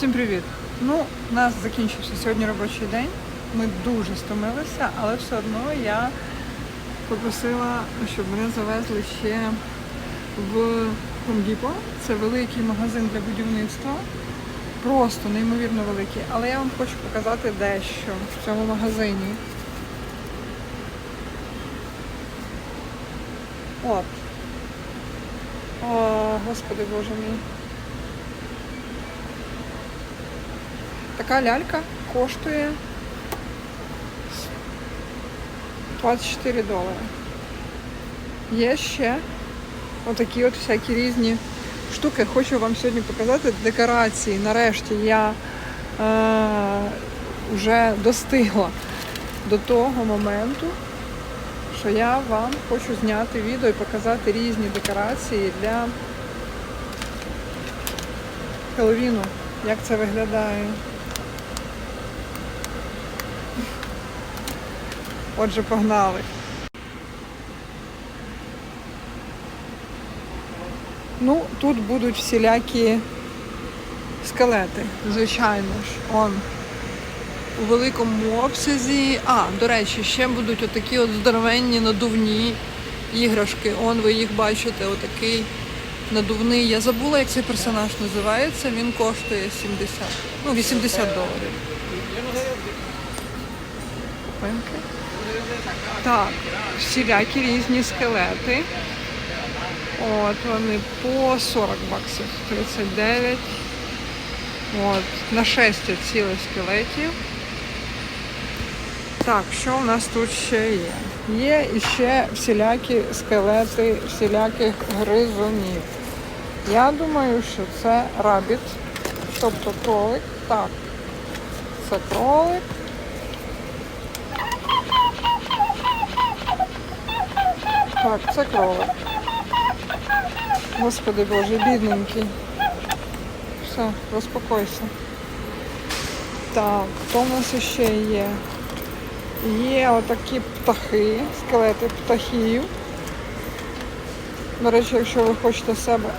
Всім привіт! Ну, у нас закінчився сьогодні робочий день. Ми дуже стомилися, але все одно я попросила, щоб мене завезли ще в Home Depot. Це великий магазин для будівництва. Просто неймовірно великий. Але я вам хочу показати дещо в цьому магазині. От. О, господи боже мій. Така лялька коштує 24 долари. Є ще отакі от всякі різні штуки. Хочу вам сьогодні показати декорації. Нарешті я е, вже достигла до того моменту, що я вам хочу зняти відео і показати різні декорації для Хеллоуіну. Як це виглядає. Отже, погнали. Ну, тут будуть всілякі скелети, звичайно ж. Он у великому обсязі. А, до речі, ще будуть отакі от здоровенні надувні іграшки. Он ви їх бачите, отакий надувний. Я забула, як цей персонаж називається. Він коштує 70, ну 80 доларів. Зупинки. Так, всілякі різні скелети. От вони по 40 баксів, 39. От, нашестя цілих скелетів. Так, що в нас тут ще є? Є іще всілякі скелети всіляких гризунів. Я думаю, що це рабіт, тобто кролик. Так, це кролик. Так, це кролик. Господи Боже, бідненький. Все, розпокойся. Так, хто в нас ще є? Є отакі птахи, скелети птахів. До речі, якщо ви хочете себе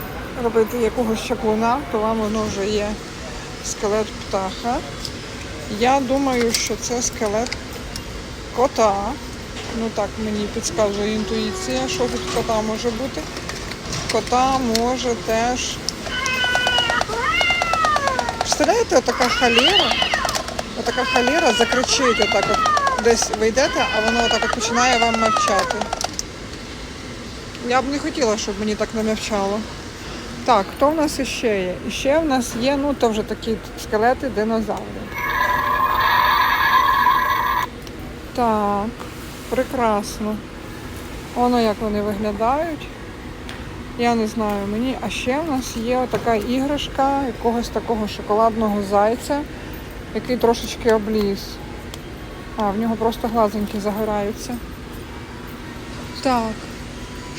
робити якогось чаклуна, то вам воно вже є скелет птаха. Я думаю, що це скелет кота. Ну так мені підказує інтуїція, що тут кота може бути. Кота може теж. Представляєте, отака халера, отака халера закричить отак от. Десь ви йдете, а воно отак от починає вам мовчати. Я б не хотіла, щоб мені так не мовчало. Так, хто в нас іще є? Іще в нас є, ну то вже такі скелети динозаврів. Так, прекрасно. Воно як вони виглядають. Я не знаю мені. А ще в нас є така іграшка якогось такого шоколадного зайця, який трошечки обліз. А, в нього просто глазеньки загораються. Так,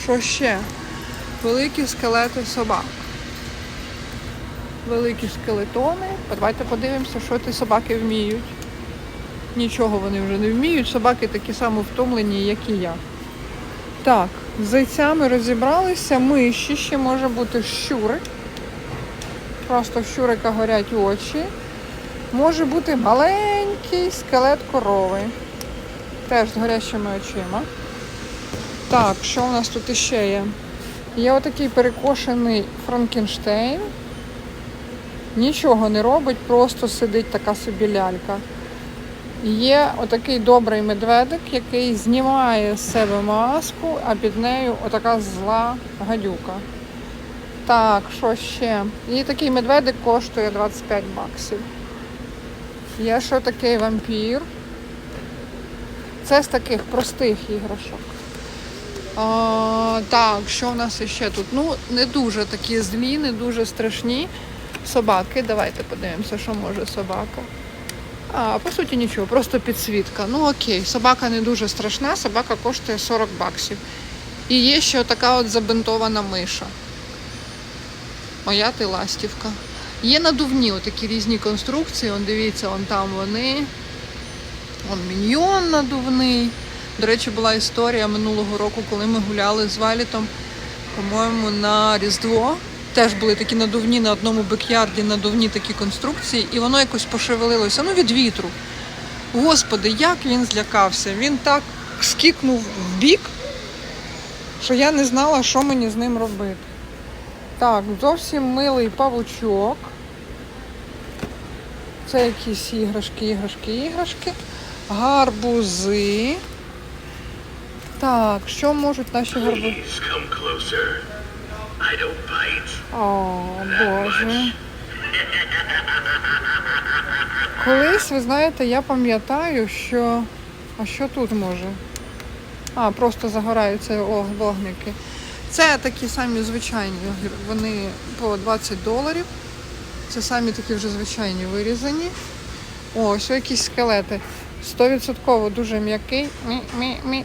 що ще? Великі скелети собак. Великі скелетони. Давайте подивимося, що ті собаки вміють. Нічого вони вже не вміють. Собаки такі само втомлені, як і я. Так, з зайцями розібралися. Миші ще може бути щурик. Просто в щурика горять очі. Може бути маленький скелет корови. Теж з горящими очима. Так, що у нас тут іще є? Є отакий перекошений Франкенштейн. Нічого не робить, просто сидить така собі лялька. Є отакий добрий медведик, який знімає з себе маску, а під нею отака зла гадюка. Так, що ще? І такий медведик коштує 25 баксів. Є ще такий вампір. Це з таких простих іграшок. А, так, що в нас ще тут? Ну, не дуже такі злі, не дуже страшні собаки. Давайте подивимося, що може собака. А, по суті, нічого, просто підсвітка. Ну окей, собака не дуже страшна, собака коштує 40 баксів. І є ще така от забинтована миша. Моя ти ластівка. Є надувні отакі різні конструкції. Он дивіться, он там вони. Он міньйон надувний. До речі, була історія минулого року, коли ми гуляли з Валітом, по-моєму, на Різдво. Теж були такі надувні на одному бекярді, надувні такі конструкції, і воно якось пошевелилося. Ну, від вітру. Господи, як він злякався. Він так скікнув в бік, що я не знала, що мені з ним робити. Так, зовсім милий павучок. Це якісь іграшки, іграшки, іграшки. Гарбузи. Так, що можуть наші гарбузи? О, Боже. Колись, ви знаєте, я пам'ятаю, що. А що тут може? А, просто загораються вогники. Це такі самі звичайні, вони по 20 доларів. Це самі такі вже звичайні вирізані. О, ось якісь скелети. 100% дуже м'який. Мі-мі-мі.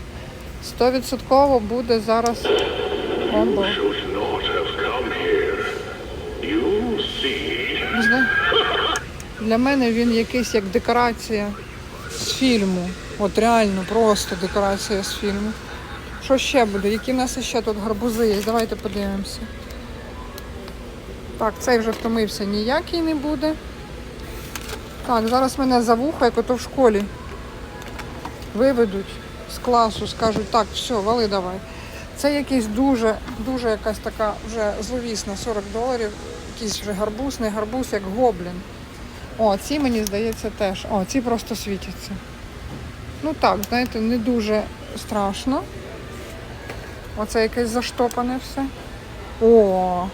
100% буде зараз. О, see. Для мене він якийсь як декорація з фільму. От реально просто декорація з фільму. Що ще буде? Які в нас ще тут гарбузи є? Давайте подивимося. Так, цей вже втомився, ніякий не буде. Так, зараз мене за вухо, як ото в школі. Виведуть з класу, скажуть, так, все, вали давай. Це якийсь дуже, дуже якась така вже зловісна 40 доларів. Якийсь вже гарбуз, не гарбуз, як гоблін. О, ці мені здається теж. О, ці просто світяться. Ну так, знаєте, не дуже страшно. Оце якесь заштопане все. О,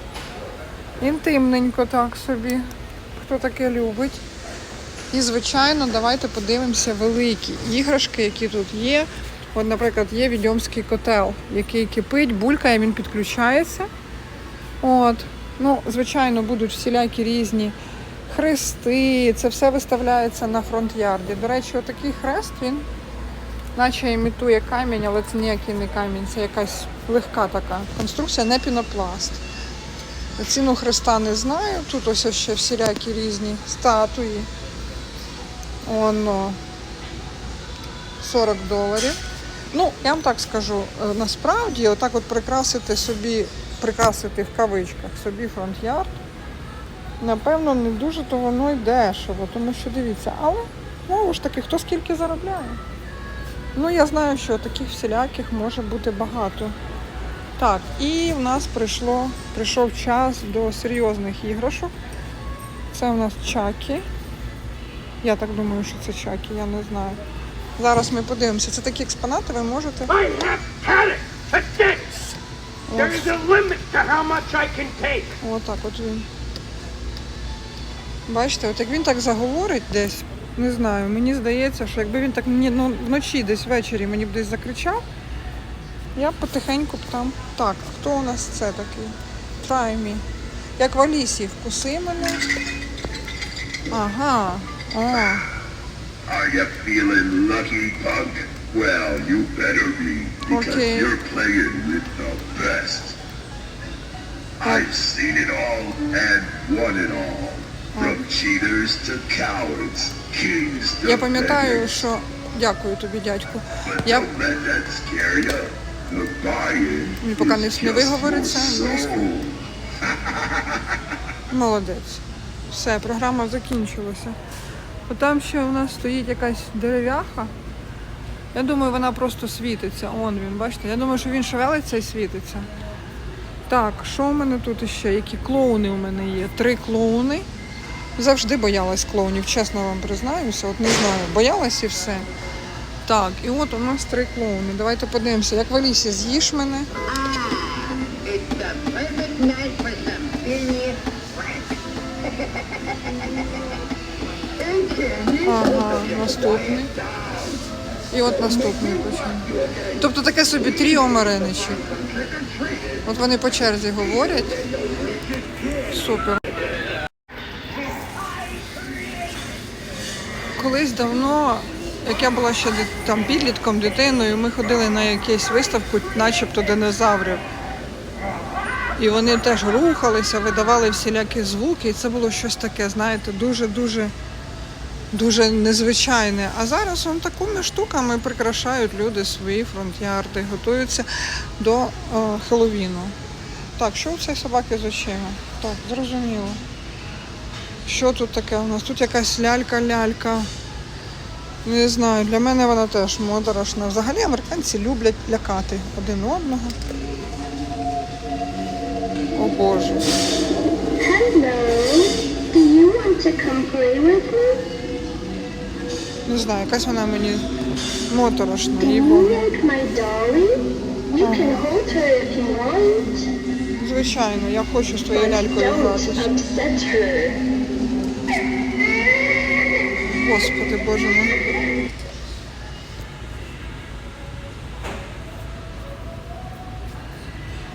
інтимненько так собі. Хто таке любить. І, звичайно, давайте подивимося великі іграшки, які тут є. От, наприклад, є відьомський котел, який кипить, булькає, він підключається. От. Ну, звичайно, будуть всілякі різні хрести. Це все виставляється на фронт-ярді. До речі, отакий хрест він наче імітує камінь, але це ніякий не камінь, це якась легка така конструкція, не пінопласт. Ціну хреста не знаю. Тут ось ще всілякі різні статуї. Оно 40 доларів. Ну, я вам так скажу, е, насправді, отак от прикрасити собі, прикрасити в кавичках собі фронт-ярд, напевно, не дуже то воно й дешево, тому що дивіться, але знову ж таки, хто скільки заробляє. Ну, я знаю, що таких всіляких може бути багато. Так, і в нас прийшло, прийшов час до серйозних іграшок. Це у нас чаки. Я так думаю, що це чаки, я не знаю. Зараз ми подивимося. Це такі експонати, ви можете. Отак от він. Бачите, от як він так заговорить десь, не знаю, мені здається, що якби він так мені ну, вночі десь ввечері мені б десь закричав, я б потихеньку б там. Так, хто у нас це такий? Me. Як в Алісі, вкуси мене. Ага. О. Are you feeling lucky, punk? Well, you better be, because Okay. you're playing with the best. I've seen it all and won it all. From cheaters to cowards, kings to Я пам'ятаю, що. Дякую тобі, дядьку. Я Він поки не- не виговориться, не. Молодець. Все, програма закінчилася. От там ще у нас стоїть якась дерев'яха. Я думаю, вона просто світиться. Он він, бачите? Я думаю, що він шевелиться і світиться. Так, що у мене тут іще? Які клоуни у мене є? Три клоуни. Завжди боялась клоунів, чесно вам признаюся. От не знаю, боялась і все. Так, і от у нас три клоуни. Давайте подивимося, як в з'їж мене. Ага, наступний. І от наступний почне. Тобто таке собі тріо Мариничів. От вони по черзі говорять. Супер. Колись давно, як я була ще там підлітком, дитиною, ми ходили на якусь виставку, начебто динозаврів. І вони теж рухалися, видавали всілякі звуки, і це було щось таке, знаєте, дуже-дуже дуже незвичайне. А зараз он такими штуками прикрашають люди свої фронт-ярди, готуються до е, Хеллоуіну. Так, що у цієї собаки з очима? Так, зрозуміло. Що тут таке у нас? Тут якась лялька-лялька. Не знаю, для мене вона теж моторошна. Взагалі американці люблять лякати один одного. О Боже. Hello. Do you want to come play with me? Не знаю, якась вона мені моторошна. Звичайно, я хочу з твоєю лялькою гратися. Господи, Боже мой.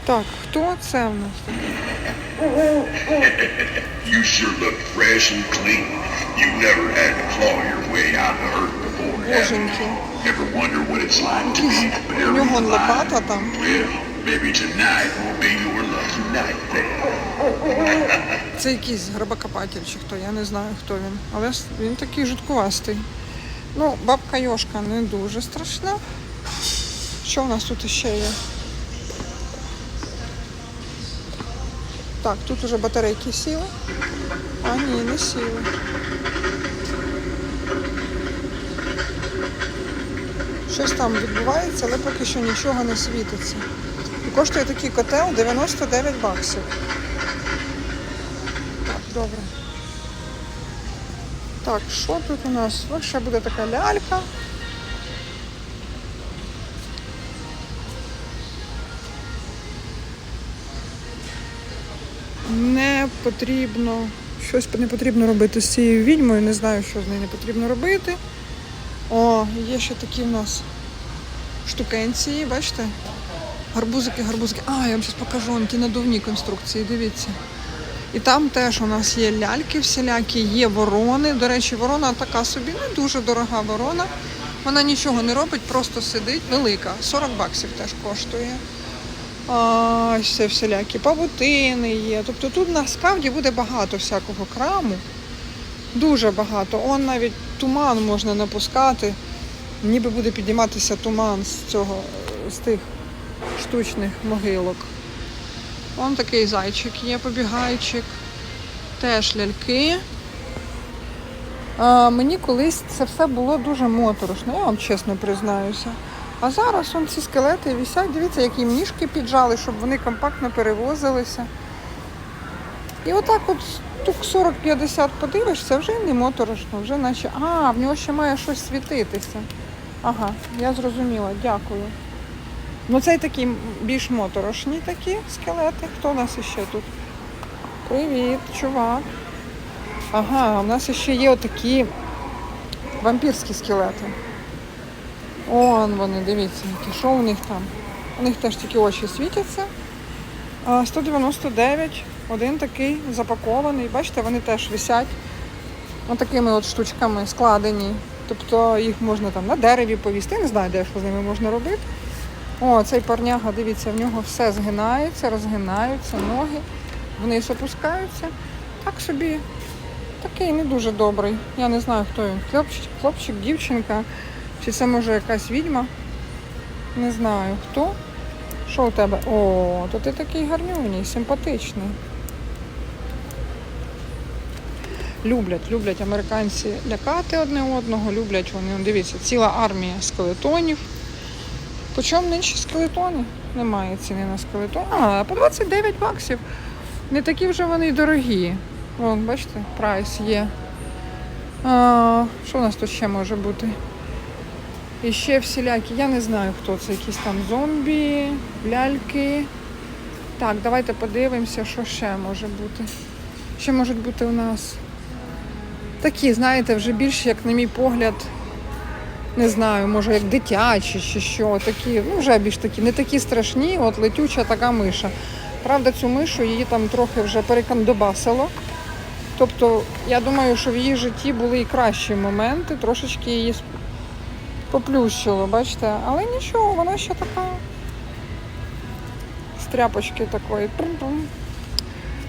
Так, хто це в нас таке? You sure look fresh and clean. You never had to claw your way out of earth before. Боженьки. Ever wonder what it's like to be у buried нього alive? лопата там. Well, maybe tonight will be your lucky night then. Це якийсь гробокопатель чи хто, я не знаю, хто він. Але с- він такий жуткувастий. Ну, бабка Йошка не дуже страшна. Що в нас тут ще є? Так, тут уже батарейки сіли. А ні, не сіли. Щось там відбувається, але поки що нічого не світиться. І коштує такий котел 99 баксів. Так, добре. Так, що тут у нас? Ось ще буде така лялька. Не потрібно, щось не потрібно робити з цією відьмою, не знаю, що з нею не потрібно робити. О, є ще такі в нас штукенції, бачите? Гарбузики, гарбузики. А, я вам зараз покажу вам ті надувні конструкції, дивіться. І там теж у нас є ляльки всілякі, є ворони. До речі, ворона така собі, не дуже дорога ворона. Вона нічого не робить, просто сидить, велика. 40 баксів теж коштує. А, ще всілякі павутини є. Тобто тут насправді буде багато всякого краму. Дуже багато. Он навіть туман можна напускати. Ніби буде підійматися туман з цього, з тих штучних могилок. Вон такий зайчик є, побігайчик. Теж ляльки. А, мені колись це все було дуже моторошно, я вам чесно признаюся. А зараз он ці скелети висять, дивіться, які їм ніжки піджали, щоб вони компактно перевозилися. І отак от штук 40-50 подивишся, вже не моторошно, вже наче. А, в нього ще має щось світитися. Ага, я зрозуміла, дякую. Ну, це такі більш моторошні такі скелети. Хто у нас іще тут? Привіт, чувак. Ага, у нас ще є отакі вампірські скелети. Он вони, дивіться, які. Що у них там? У них теж тільки очі світяться. 199, один такий запакований. Бачите, вони теж висять. Отакими от штучками складені. Тобто їх можна там на дереві повісти. Не знаю, де що з ними можна робити. О, цей парняга, дивіться, в нього все згинається, розгинаються, ноги вниз опускаються. Так собі такий не дуже добрий. Я не знаю, хто він. Хлопчик, хлопчик, дівчинка. Чи це може якась відьма? Не знаю хто. Що у тебе? О, то ти такий гарнюній, симпатичний. Люблять, люблять американці лякати одне одного, люблять вони. Дивіться, ціла армія скелетонів. Почому нинче скелетони? Немає ціни на скелетон. А, по 29 баксів. Не такі вже вони дорогі. Вон, бачите, прайс є. А, що у нас тут ще може бути? І ще всілякі, я не знаю, хто це, якісь там зомбі, ляльки. Так, давайте подивимося, що ще може бути. Ще можуть бути у нас такі, знаєте, вже більш, як на мій погляд, не знаю, може як дитячі чи що, такі, ну вже більш такі, не такі страшні, от летюча така миша. Правда, цю мишу її там трохи вже перекандобасило. Тобто, я думаю, що в її житті були і кращі моменти, трошечки її поплющило, бачите, але нічого, вона ще така з тряпочки такої.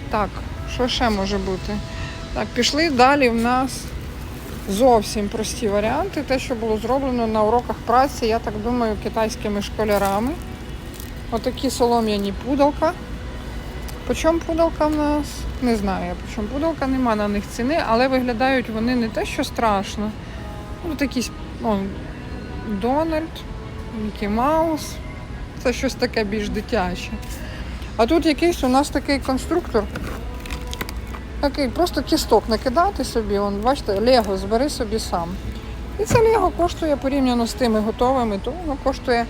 Так, що ще може бути? Так, пішли далі в нас зовсім прості варіанти. Те, що було зроблено на уроках праці, я так думаю, китайськими школярами. Отакі солом'яні пудалка. По чому пудалка в нас? Не знаю, по чому пудалка, нема на них ціни, але виглядають вони не те, що страшно. Ну, о, Дональд, Мікі Маус. Це щось таке більш дитяче. А тут якийсь у нас такий конструктор. Такий просто кісток накидати собі, он, бачите, Лего збери собі сам. І це Лего коштує порівняно з тими готовими, то воно коштує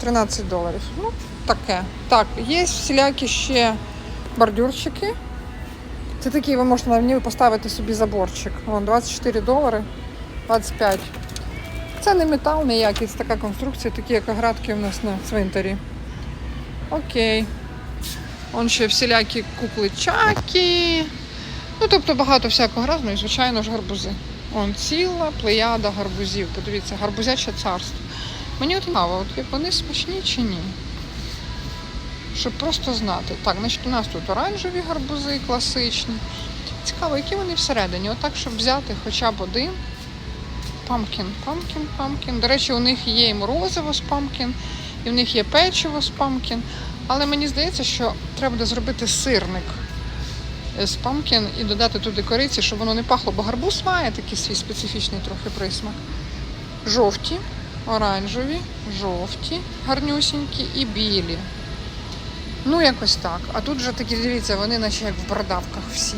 13 доларів. Ну, таке. Так, є всілякі ще бордюрчики. Це такі, ви можете на ній поставити собі заборчик. Вон 24 долари, 25. Це не метал ніякий, це така конструкція, такі як оградки у нас на цвинтарі. Окей. Он ще всілякі кукличаки. Ну, тобто багато всякого разного і, звичайно ж, гарбузи. Он ціла плеяда гарбузів. Подивіться, гарбузяче царство. Мені от цікаво, от вони смачні чи ні. Щоб просто знати. Так, значить, у нас тут оранжеві гарбузи класичні. Цікаво, які вони всередині. Отак, щоб взяти хоча б один. Памкін, памкін, памкін. До речі, у них є і морозиво з памкін, і в них є печиво з памкін. Але мені здається, що треба буде зробити сирник з памкін і додати туди кориці, щоб воно не пахло, бо гарбуз має такий свій специфічний трохи присмак. Жовті, оранжеві, жовті, гарнюсінькі і білі. Ну, якось так. А тут вже такі, дивіться, вони наче як в бородавках всі.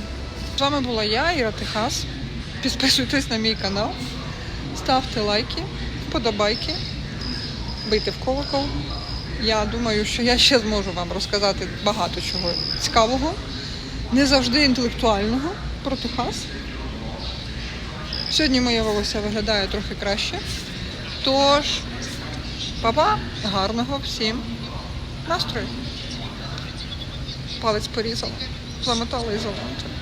З вами була я, Іра Техас. Підписуйтесь на мій канал, ставте лайки, вподобайки, бийте в колокол. Я думаю, що я ще зможу вам розказати багато чого цікавого, не завжди інтелектуального про Техас. Сьогодні моє волосся виглядає трохи краще. Тож, папа, гарного всім настрою. Палець порізала, замотала ізолентою.